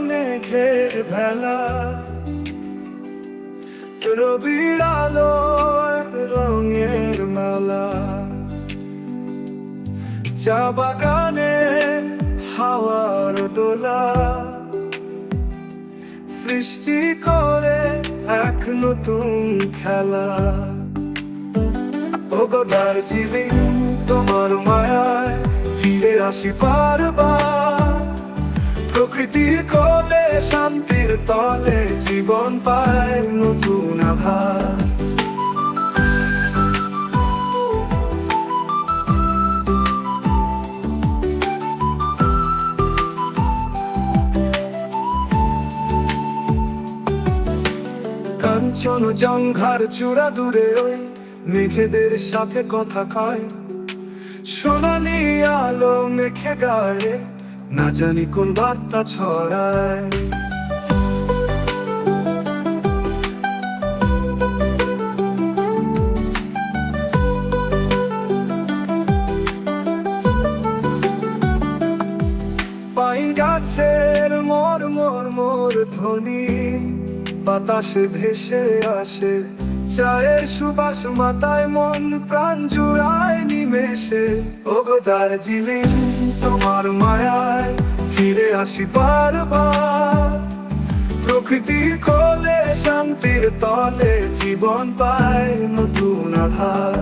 মেঘের ভেলা। রবির আলো রঙের মেলা। চা বাগানে হাওয়ার দোলা। সৃষ্টি করে এক নতুন খেলা। ওগো দার্জিলিং, তোমার মায়ায় ফিরে আসি বারবার। প্রকৃতির কোলে, শান্তির তলে জীবন পায় নতুন আধার কাঞ্চন জঙ্ঘার চূড়া দূরে ওই মেঘেদের সাথে কথা কয়। সোনালি আলো মেখে গায়ে না জানি কোন বার্তা ছড়ায়। পাইন গাছের মোর মোর মোর ধ্বনি, বাতাসে ভেসে আসে, চায়ের সুবাস মাতায় মন প্রাণ জুড়ায় নিমেষে ওগো দার্জিলিং তোমার মায়ায় ফিরে আসি বারবার। প্রকৃতির কোলে শান্তির তলে, জীবন পায় নতুন আধার।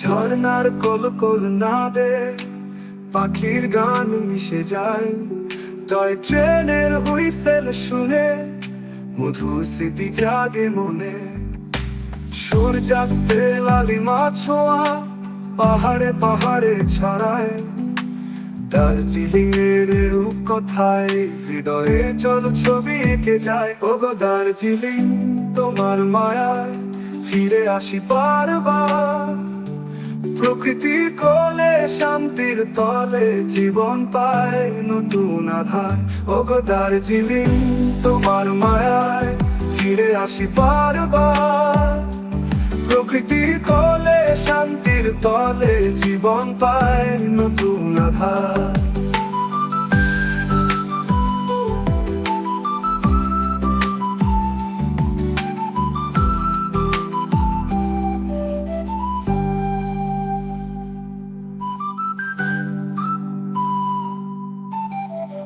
ঝর্ণার কোল কোল নাদে পাখির গান মিশে যায়। টয় ট্রেনের হুইসেল শুনে, মধুর স্মৃতি জাগে মনে। সূর্যাস্তে লালিমা ছোঁয়া, পাহাড়ে পাহাড়ে ছড়ায়। দার্জিলিং এর রূপকথায় হৃদয়ে চল ছবি এঁকে যায়। ওগো দার্জিলিং, তোমার মায়ায় ফিরে আসি বারবার। প্রকৃতির কোলে, শান্তির তলে জীবন পায় নতুন আধার। ওগো জিলিং তোমার মায়ায় ফিরে আসি বারবার। প্রকৃতির কোলে, শান্তির তলে জীবন পায় নতুন আধার।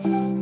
Yeah.